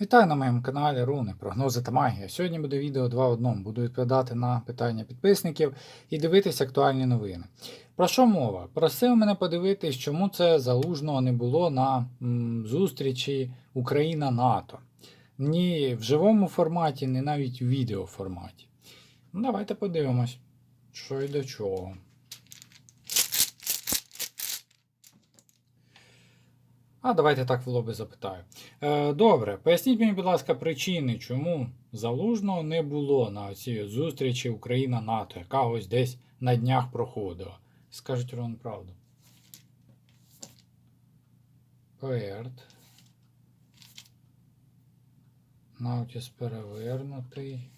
Вітаю на моєму каналі Руни, прогнози та магія. Сьогодні буде відео 2 в одному. Буду відповідати на питання підписників і дивитися актуальні новини. Про що мова? Просив мене подивитись, чому це залужного не було на м, зустрічі Україна-НАТО. Ні в живому форматі, ні навіть в відеоформаті. Ну, давайте подивимось, що і до чого. А давайте так в лоби запитаю. Е, добре, поясніть мені, будь ласка, причини, чому залужного не було на цій зустрічі Україна-НАТО, яка ось десь на днях проходила. Скажіть вам правду. Перт. Наутіс перевернутий.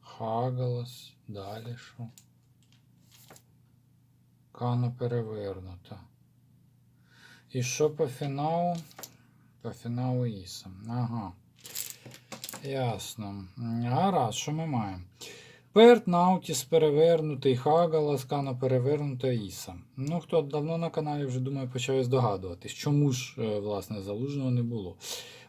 Хагалас. Далі що? Кано перевернута. І що по фіналу? По фіналу Іса. Ага. Ясно. Гаразд, що ми маємо? Перт, Наутіс перевернутий, Хагала, Скана перевернута Іса. Ну, хто давно на каналі вже думаю, почав здогадуватись, чому ж, е, власне, залужного не було.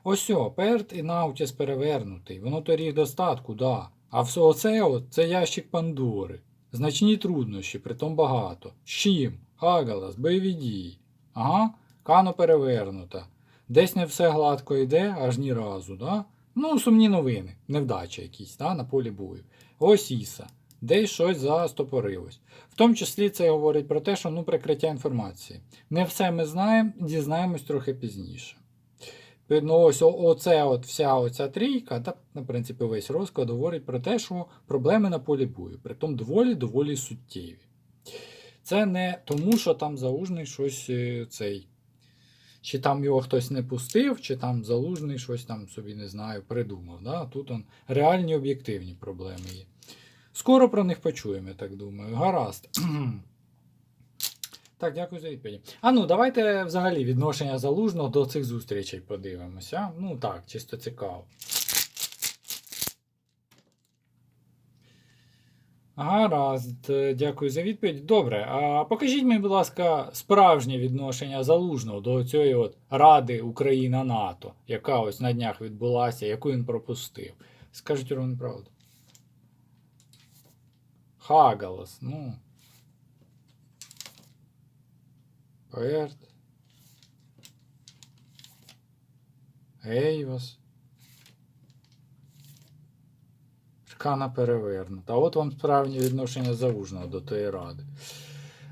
Ось о, Перт і Наутіс перевернутий. Воно то ріг достатку, да. А все оце от, це ящик Пандори. Значні труднощі, притом багато. З чим? Хагалас, бойові дії. Ага. Кано перевернута. Десь не все гладко йде, аж ні разу. Да? Ну, сумні новини, невдача якісь да, на полі бою. Ось Іса. Десь щось застопорилось. В тому числі це говорить про те, що ну, прикриття інформації. Не все ми знаємо, дізнаємось трохи пізніше. Ну, ось оце от вся оця трійка, та, на принципі, весь розклад говорить про те, що проблеми на полі бою, притом доволі-доволі суттєві. Це не тому, що там заужний щось е, цей. Чи там його хтось не пустив, чи там залужний щось там собі не знаю, придумав. Да? Тут он, реальні об'єктивні проблеми є. Скоро про них почуємо, я так думаю. Гаразд. Так, дякую за відповідь. А ну, давайте взагалі відношення залужного до цих зустрічей подивимося. Ну так, чисто цікаво. Гаразд, е, дякую за відповідь. Добре, а покажіть мені, будь ласка, справжнє відношення залужного до цієї от Ради Україна-НАТО, яка ось на днях відбулася, яку він пропустив. Скажіть ровно правду. Хагалас, ну. Перт. Ейвас. Шкана перевернута. От вам справжнє відношення залужного до тої ради.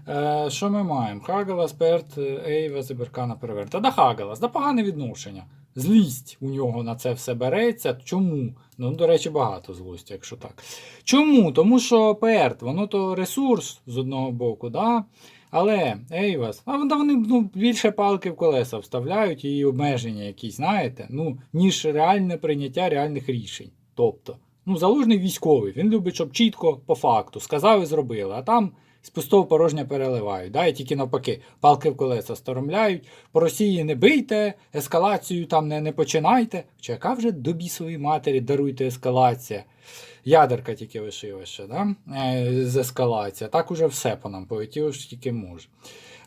Е, що ми маємо? Хагалас, Перт, Ейвас і Беркана перевернута. Да Хагалас, да погане відношення. Злість у нього на це все береться. Чому? Ну, до речі, багато злості, якщо так. Чому? Тому що Перт, воно то ресурс з одного боку, да? але Ейвас, а вони, ну, більше палки в колеса вставляють і обмеження якісь, знаєте, ну, ніж реальне прийняття реальних рішень. Тобто, ну, залужний військовий, він любить, щоб чітко по факту сказав і зробили, а там з пустого порожня переливають. Да? І тільки навпаки, палки в колеса сторомляють. По Росії не бийте, ескалацію там не, не починайте. Чи яка вже до бісової матері даруйте ескалація? Ядерка тільки лишилася, да? е, з ескалація. Так уже все по нам полетіло, що тільки може.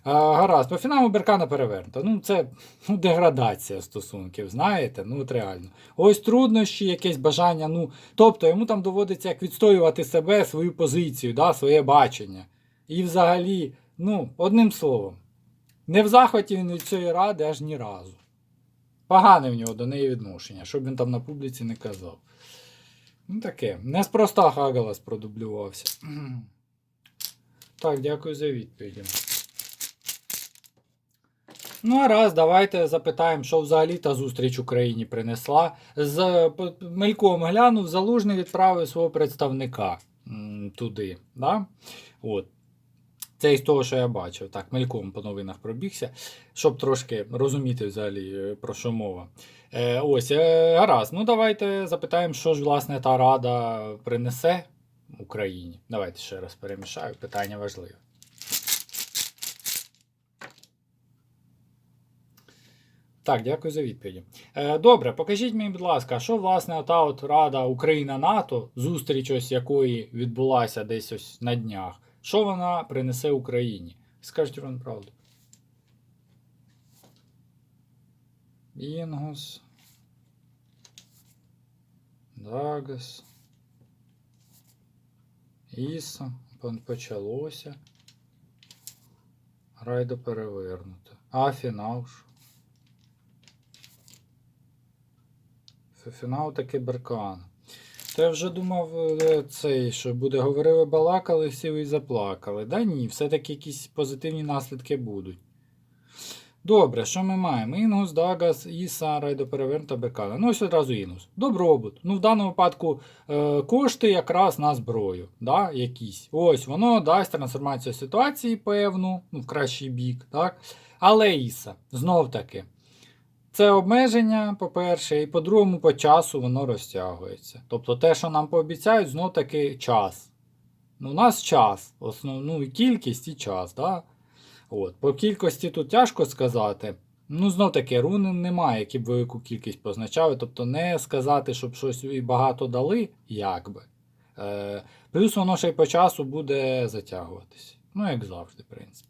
А, гаразд, по фіналу Беркана перевернута. Ну, це ну, деградація стосунків, знаєте, ну от реально. Ось труднощі, якесь бажання. ну, Тобто йому там доводиться як відстоювати себе, свою позицію, да, своє бачення. І взагалі, ну, одним словом, не в захваті він від цієї ради аж ні разу. Погане в нього до неї відношення, щоб він там на публіці не казав. Ну таке. Неспроста Хагалас продублювався. Так, дякую за відповіді. Ну, а раз, давайте запитаємо, що взагалі та зустріч Україні принесла. З мельком глянув, залужний відправив свого представника туди. Да? От. Це із того, що я бачив. Так, мельком по новинах пробігся, щоб трошки розуміти взагалі, е, про що мова. Е, ось, е, гаразд. Ну, давайте запитаємо, що ж, власне, та рада принесе Україні. Давайте ще раз перемішаю. Питання важливе. Так, дякую за відповіді. Е, добре, покажіть мені, будь ласка, що власне та от Рада Україна-НАТО, зустріч ось якої відбулася десь ось на днях, що вона принесе Україні? Скажіть вам правду. Інгус. Дагас. Іса. Почалося. Райдо перевернуто. А фінал що? Фінал таки Беркан. То я вже думав, е, цей, що буде говорили, балакали, сіли і заплакали. Да ні, все-таки якісь позитивні наслідки будуть. Добре, що ми маємо? Інгус, Дагас, Іса, Райдо перевернута Беркана. Ну, ось одразу Інгус. Добробут. Ну, в даному випадку е, кошти якраз на зброю. Да, якісь. Ось воно дасть трансформацію ситуації певну, ну, в кращий бік. Так? Але Іса, знов таки. Це обмеження, по-перше, і по-другому, по часу воно розтягується. Тобто те, що нам пообіцяють, знов таки час. Ну, у нас час, основну і кількість і час. Да? От. По кількості тут тяжко сказати. Ну, знов таки, руни немає, які б велику кількість позначали. Тобто не сказати, щоб щось і багато дали, як би. Е, плюс воно ще й по часу буде затягуватися. Ну, як завжди, в принципі.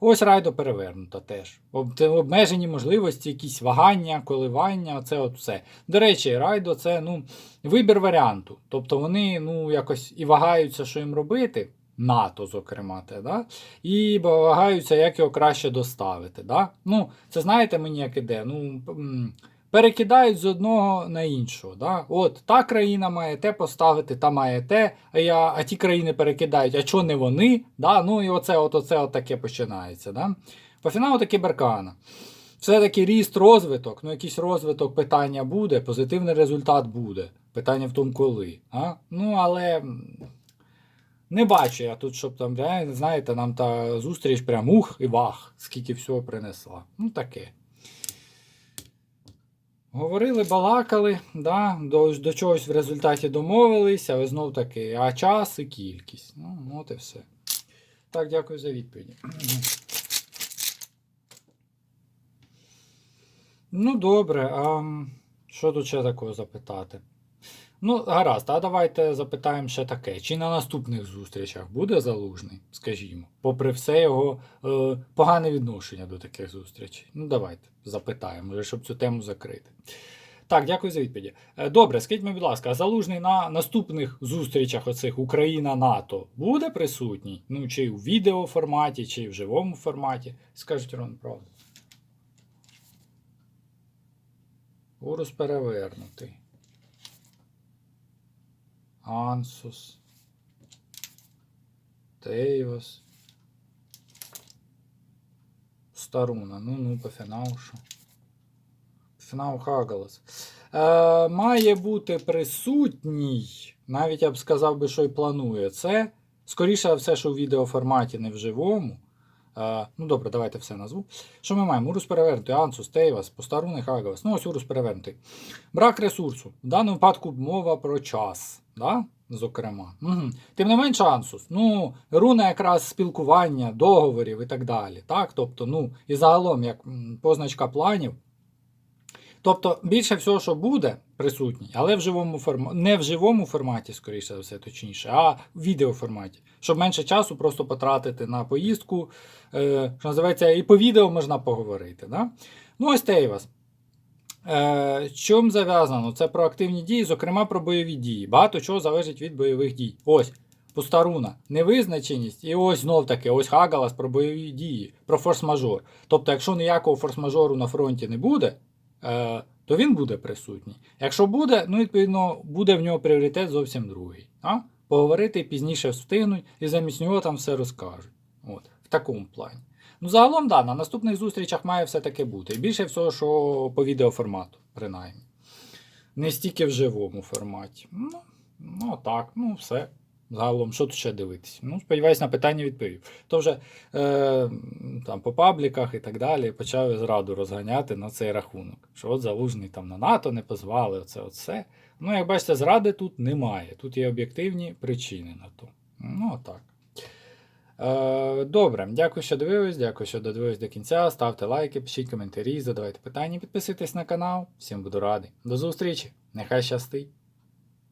Ось райдо перевернуто теж. Обмежені можливості, якісь вагання, коливання, це от все. До речі, райдо це ну, вибір варіанту. Тобто вони ну, якось і вагаються, що їм робити. НАТО, зокрема, те, да? і вагаються, як його краще доставити. Да? Ну, це знаєте мені, як іде. Ну, перекидають з одного на іншого. Да? От та країна має те поставити, та має те, а, я, а ті країни перекидають, а чого не вони? Да? Ну і оце, от, оце от таке починається. Да? По фіналу таки Беркана. Все-таки ріст, розвиток, ну якийсь розвиток питання буде, позитивний результат буде. Питання в тому, коли. А? Ну, але не бачу я тут, щоб там, знаєте, нам та зустріч прям ух і вах, скільки всього принесла. Ну таке. Говорили, балакали, да, до, до чогось в результаті домовилися, але знов таки, а час і кількість. Ну, от і все. Так, дякую за відповіді. Ну, добре, а що тут ще такого запитати? Ну, гаразд, а давайте запитаємо ще таке. Чи на наступних зустрічах буде залужний, скажімо, попри все його е, погане відношення до таких зустрічей? Ну, давайте запитаємо, щоб цю тему закрити. Так, дякую за відповіді. Е, Добре, скажіть мені, будь ласка, залужний на наступних зустрічах оцих Україна-НАТО буде присутній? Ну, чи у відеоформаті, чи в живому форматі? Скажіть Рон, правду. Урус перевернутий. Ансус. Тейвас. Старуна. Ну, ну, по фіналу що? Фінал Хагалас. Е, має бути присутній, навіть я б сказав би, що й планує це. Скоріше все, що в відеоформаті, не в живому. Ну добре, давайте все назву. Що ми маємо? Урус перевернутий, Ансус, Тейвас, Постаруни, Хагалас. Ну, ось Урус перевернутий. Брак ресурсу. В даному випадку мова про час. Да? Зокрема. Угу. Тим не менше, Ансус. Ну, руна якраз спілкування, договорів і так далі. Так? Тобто, ну, і загалом, як позначка планів. Тобто, більше всього, що буде присутній, але в живому форма... не в живому форматі, скоріше за все, точніше, а в відеоформаті. Щоб менше часу просто потратити на поїздку. Е, що називається, і по відео можна поговорити. Да? Ну, ось Тейвас. Е, чим зав'язано? Це про активні дії, зокрема про бойові дії. Багато чого залежить від бойових дій. Ось. Пустаруна, невизначеність, і ось знов таки, ось Хагалас про бойові дії, про форс-мажор. Тобто, якщо ніякого форс-мажору на фронті не буде, то він буде присутній. Якщо буде, ну відповідно буде в нього пріоритет зовсім другий. А? Поговорити пізніше встигнуть і замість нього там все розкажуть. От, в такому плані. Ну, загалом, да, на наступних зустрічах має все таки бути. Більше всього, що по відеоформату, принаймні. Не стільки в живому форматі. Ну, ну так, ну все. Загалом, що тут ще дивитися? Ну, сподіваюсь, на питання відповів. То вже е, там, по пабліках і так далі почав зраду розганяти на цей рахунок. Що от залужний там на НАТО не позвали, оце все. Ну, як бачите, зради тут немає. Тут є об'єктивні причини на то. Ну, так. Е, добре, дякую, що дивились, дякую, що додивились до кінця. Ставте лайки, пишіть коментарі, задавайте питання, підписуйтесь на канал. Всім буду радий. До зустрічі! Нехай щастить!